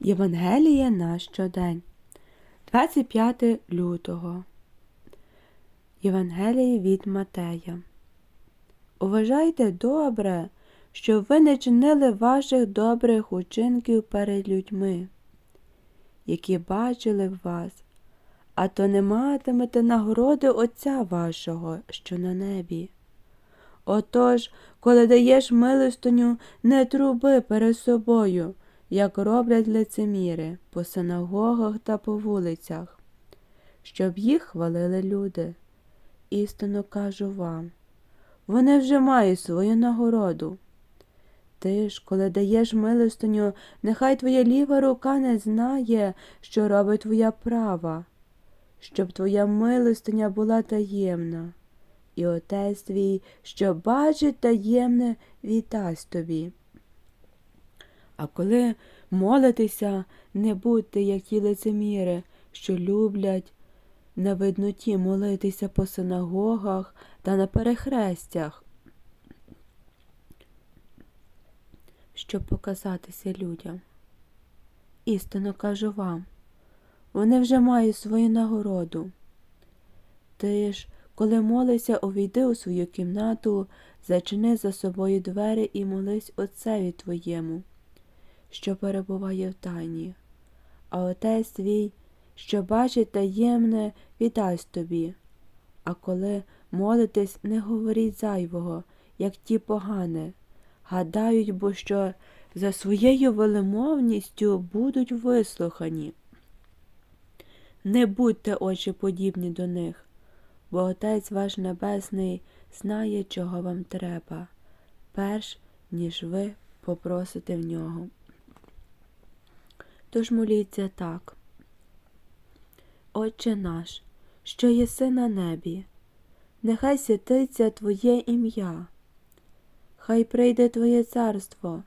Євангеліє на щодень. 25 лютого. Євангеліє від Матея. Уважайте добре, щоб ви не чинили ваших добрих учинків перед людьми, які бачили в вас, а то не матимете нагороди Отця вашого, що на небі. Отож, коли даєш милостиню, не труби перед собою, як роблять лицеміри по синагогах та по вулицях, щоб їх хвалили люди. Істинно кажу вам, вони вже мають свою нагороду. Ти ж, коли даєш милостиню, нехай твоя ліва рука не знає, що робить твоя права, щоб твоя милостиня була таємна, і отець твій, що бачить таємне, віддасть тобі. А коли молитеся, не будьте, як ті лицеміри, що люблять на видноті молитися по синагогах та на перехрестях, щоб показатися людям. Істинно кажу вам, вони вже мають свою нагороду. Ти ж, коли молишся, увійди у свою кімнату, зачини за собою двері і молись Отцеві твоєму, що перебуває в тайні, а отець твій, що бачить таємне, віддасть тобі. А коли молитесь, не говоріть зайвого, як ті погане, гадають, бо що за своєю велемовністю будуть вислухані. Не будьте очі подібні до них, бо Отець ваш Небесний знає, чого вам треба, перш ніж ви попросите в нього. Тож моліться так. Отче наш, що єси на небі, нехай святиться Твоє ім'я, хай прийде Твоє царство,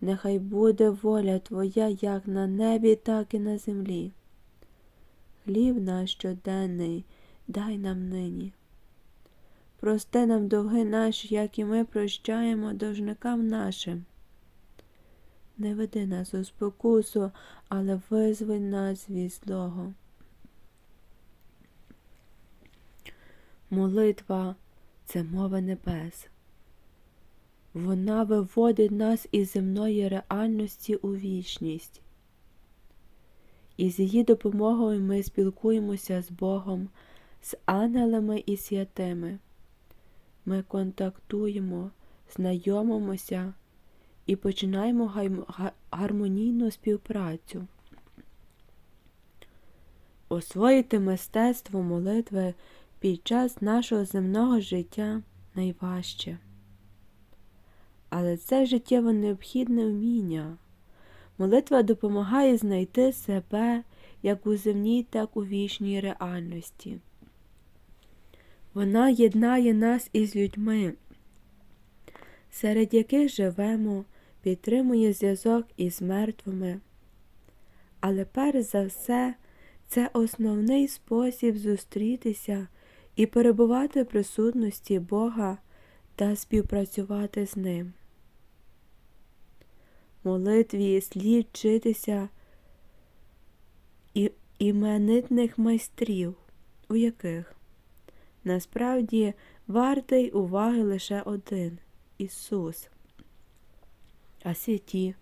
нехай буде воля Твоя як на небі, так і на землі. Хліб наш щоденний дай нам нині. Прости нам довги наші, як і ми прощаємо должникам нашим. Не веди нас у спокусу, але визволь нас від злого. Молитва це мова небес. Вона виводить нас із земної реальності у вічність. І з її допомогою ми спілкуємося з Богом, з ангелами і святими. Ми контактуємо, знайомимося і починаємо гармонійну співпрацю. Освоїти мистецтво молитви під час нашого земного життя найважче. Але це життєво необхідне вміння. Молитва допомагає знайти себе як у земній, так у вічній реальності. Вона єднає нас із людьми, серед яких живемо, підтримує зв'язок із мертвими. Але перш за все, це основний спосіб зустрітися і перебувати в присутності Бога та співпрацювати з Ним. Молитві слід вчитися і іменитних майстрів, у яких насправді вартий уваги лише один Ісус. А святі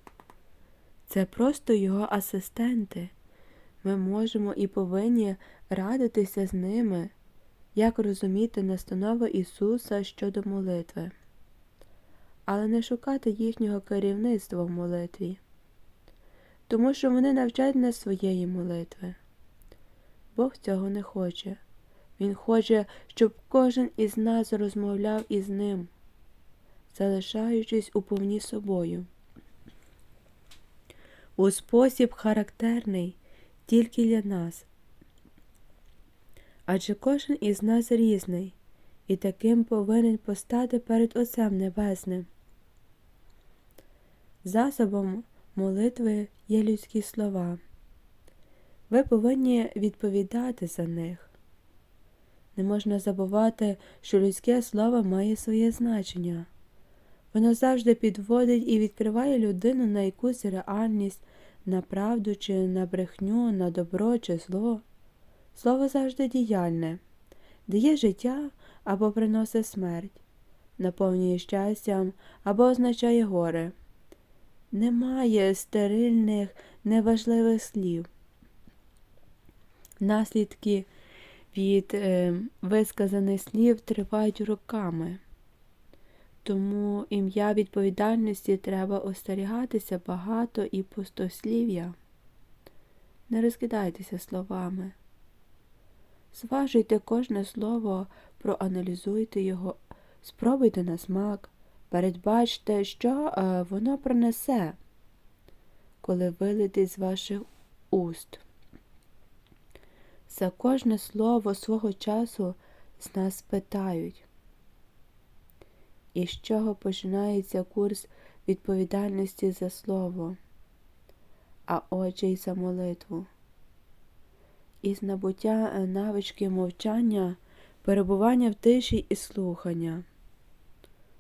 це просто Його асистенти. Ми можемо і повинні радитися з ними, як розуміти настанови Ісуса щодо молитви, але не шукати їхнього керівництва в молитві, тому що вони навчають нас своєї молитви. Бог цього не хоче. Він хоче, щоб кожен із нас розмовляв із ним, залишаючись у повні собою. У спосіб характерний тільки для нас. Адже кожен із нас різний і таким повинен постати перед Отцем Небесним. Засобом молитви є людські слова. Ви повинні відповідати за них. Не можна забувати, що людське слово має своє значення. Воно завжди підводить і відкриває людину на якусь реальність, на правду чи на брехню, на добро чи зло. Слово завжди діяльне, дає життя або приносить смерть, наповнює щастям або означає горе. Немає стерильних, неважливих слів. Наслідки від е, висказаних слів тривають роками. Тому ім'я відповідальності треба остерігатися багато і пустослів'я. Не розкидайтеся словами. Зважуйте кожне слово, проаналізуйте його, спробуйте на смак, передбачте, що е, воно принесе, коли вилетить з ваших уст. За кожне слово свого часу з нас питають. І з чого починається курс відповідальності за слово, а отже й за молитву. Із набуття е, навички мовчання, перебування в тиші і слухання.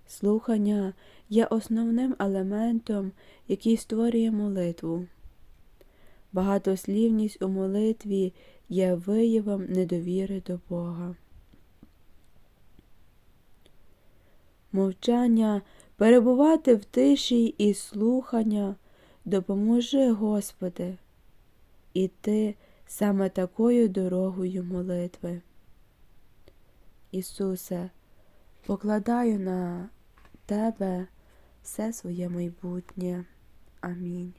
Слухання є основним елементом, який створює молитву. Багатослівність у молитві є виявом недовіри до Бога. Мовчання, перебувати в тиші і слухання допоможи, Господи, іти саме такою дорогою молитви. Ісусе, покладаю на Тебе все своє майбутнє. Амінь.